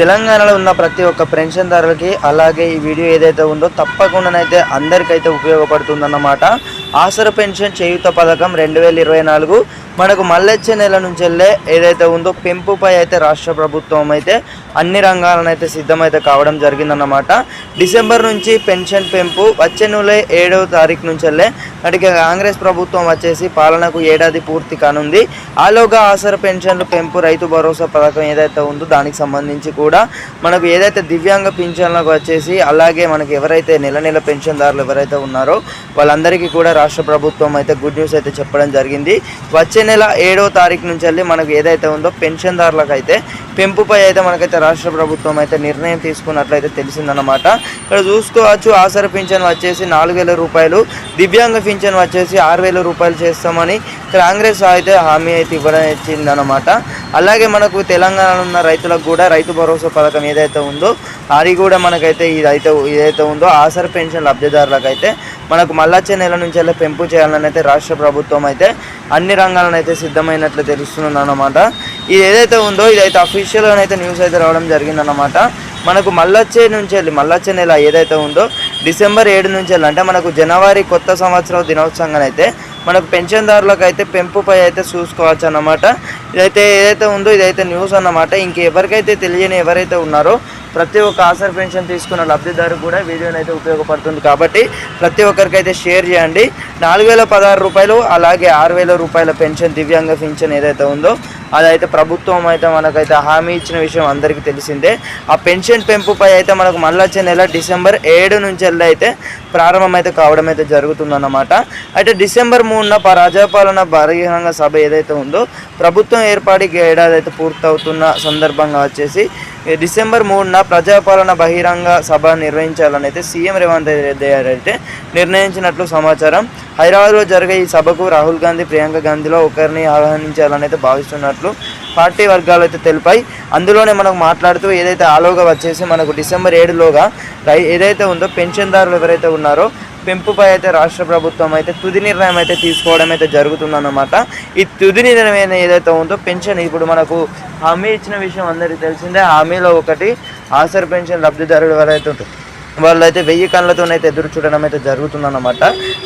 తెలంగాణలో ఉన్న ప్రతి ఒక్క పెన్షన్దారులకి అలాగే ఈ వీడియో ఏదైతే ఉందో తప్పకుండానైతే అందరికైతే ఉపయోగపడుతుందన్నమాట. ఆసర పెన్షన్ చేయుత పథకం రెండు వేల ఇరవై నాలుగు మనకు మళ్ళొచ్చే నెల నుంచి వెళ్ళే ఏదైతే ఉందో పెంపుపై అయితే రాష్ట్ర ప్రభుత్వం అయితే అన్ని రంగాలనైతే సిద్ధమైతే కావడం జరిగిందన్నమాట. డిసెంబర్ నుంచి పెన్షన్ పెంపు వచ్చే నెల ఏడవ తారీఖు నుంచి వెళ్ళే నాటికి కాంగ్రెస్ ప్రభుత్వం వచ్చేసి పాలనకు ఏడాది పూర్తి కానుంది. ఆలోగా ఆసర పెన్షన్లు పెంపు రైతు భరోసా పథకం ఏదైతే ఉందో దానికి సంబంధించి కూడా మనకు ఏదైతే దివ్యాంగ పింఛన్లకు వచ్చేసి అలాగే మనకి ఎవరైతే నెల నెల పెన్షన్దారులు ఎవరైతే ఉన్నారో వాళ్ళందరికీ కూడా రాష్ట్ర ప్రభుత్వం అయితే గుడ్ న్యూస్ అయితే చెప్పడం జరిగింది. వచ్చే నెల ఏడవ తారీఖు నుంచి వెళ్ళి మనకు ఏదైతే ఉందో పెన్షన్దారులకు అయితే పెంపుపై అయితే మనకైతే రాష్ట్ర ప్రభుత్వం అయితే నిర్ణయం తీసుకున్నట్లయితే తెలిసిందనమాట ఇక్కడ చూసుకోవచ్చు ఆసర పింఛన్ వచ్చేసి నాలుగు వేల రూపాయలు దివ్యాంగ పింఛన్ వచ్చేసి ఆరు వేల రూపాయలు చేస్తామని కాంగ్రెస్ అయితే హామీ అయితే ఇవ్వడం ఇచ్చిందనమాట అలాగే మనకు తెలంగాణలో ఉన్న రైతులకు కూడా రైతు భరోసా పథకం ఏదైతే ఉందో అది కూడా మనకైతే ఇదైతే ఏదైతే ఉందో ఆసర పెన్షన్ లబ్ధిదారులకు అయితే మనకు మళ్ళొచ్చే నెల నుంచి వెళ్ళి పెంపు చేయాలని అయితే రాష్ట్ర ప్రభుత్వం అయితే అన్ని రంగాలను అయితే సిద్ధమైనట్లు తెలుస్తుంది ఇది ఏదైతే ఉందో ఇదైతే అఫీషియల్గా అయితే న్యూస్ అయితే రావడం జరిగిందన్నమాట. మనకు మళ్ళొచ్చే నుంచి వెళ్ళి మళ్ళొచ్చే నెల ఏదైతే ఉందో డిసెంబర్ ఏడు నుంచి వెళ్ళి అంటే మనకు జనవరి కొత్త సంవత్సరం దినోత్సవంగా అయితే మనకు పెన్షన్దారులకు అయితే పెంపుపై అయితే చూసుకోవచ్చు అన్నమాట ఇదైతే ఏదైతే ఉందో ఇదైతే న్యూస్ అన్నమాట. ఇంకెవరికైతే తెలియని ఎవరైతే ఉన్నారో ప్రతి ఒక్క ఆసర్ పెన్షన్ తీసుకున్న లబ్ధిదారు కూడా వీడియోని అయితే ఉపయోగపడుతుంది కాబట్టి ప్రతి ఒక్కరికైతే షేర్ చేయండి. నాలుగు వేల పదహారు రూపాయలు అలాగే ఆరు వేల రూపాయల పెన్షన్ దివ్యాంగ పెన్షన్ ఏదైతే ఉందో అదైతే ప్రభుత్వం అయితే మనకైతే హామీ ఇచ్చిన విషయం అందరికీ తెలిసిందే. ఆ పెన్షన్ పెంపుపై అయితే మనకు మళ్ళీ వచ్చే నెల డిసెంబర్ ఏడు నుంచి వెళ్ళి అయితే ప్రారంభం అయితే కావడం అయితే జరుగుతుందన్నమాట. అయితే డిసెంబర్ మూడున ప్రజాపాలన బహిరంగ సభ ఏదైతే ఉందో ప్రభుత్వం ఏర్పాటుకి ఏడాది అయితే పూర్తవుతున్న సందర్భంగా వచ్చేసి డిసెంబర్ మూడున ప్రజాపాలన బహిరంగ సభ నిర్వహించాలని అయితే సీఎం రేవంత్ రెడ్డి గారు అయితే నిర్ణయించినట్లు సమాచారం. హైదరాబాద్లో జరిగే ఈ సభకు రాహుల్ గాంధీ ప్రియాంక గాంధీలో ఒకరిని ఆహ్వానించాలని అయితే భావిస్తున్నట్లు పార్టీ వర్గాలు అయితే తెలిపాయి. అందులోనే మనకు మాట్లాడుతూ ఏదైతే ఆలోగా వచ్చేసి మనకు డిసెంబర్ ఏడులోగా రై ఏదైతే ఉందో పెన్షన్దారులు ఎవరైతే ఉన్నారో పెంపుపై అయితే రాష్ట్ర ప్రభుత్వం అయితే తుది నిర్ణయం అయితే తీసుకోవడం అయితే జరుగుతుందన్నమాట. ఈ తుది నిర్ణయం ఏదైతే ఉందో పెన్షన్ ఇప్పుడు మనకు హామీ ఇచ్చిన విషయం అందరికీ తెలిసిందే. హామీలో ఒకటి ఆసర్ పెన్షన్ లబ్ధిదారులు ఎవరైతే ఉంటారు వాళ్ళైతే వెయ్యి కళ్ళతోనైతే ఎదురు చూడడం అయితే జరుగుతుందన్నమాట.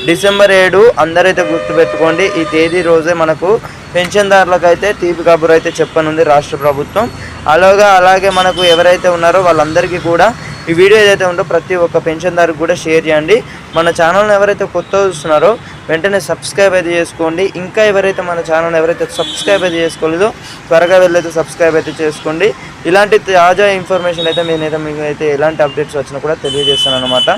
డిసెంబర్ ఏడు అందరైతే గుర్తుపెట్టుకోండి ఈ తేదీ రోజే మనకు పెన్షన్దారులకు అయితే తీపి కబురు అయితే చెప్పనుంది రాష్ట్ర ప్రభుత్వం. అలాగా అలాగే మనకు ఎవరైతే ఉన్నారో వాళ్ళందరికీ కూడా ఈ వీడియో ఏదైతే ఉందో ప్రతి ఒక్క పెన్షన్దారుకు కూడా షేర్ చేయండి. మన ఛానల్ని ఎవరైతే కొత్త చూస్తున్నారో వెంటనే సబ్స్క్రైబ్ అయితే చేసుకోండి. ఇంకా ఎవరైతే మన ఛానల్ ఎవరైతే సబ్స్క్రైబ్ అయితే చేసుకోలేదో త్వరగా వెళ్ళైతే సబ్స్క్రైబ్ అయితే చేసుకోండి. ఇలాంటి తాజా ఇన్ఫర్మేషన్ అయితే నేనైతే మీకు అయితే ఎలాంటి అప్డేట్స్ వచ్చినా కూడా తెలియజేస్తాను అనమాట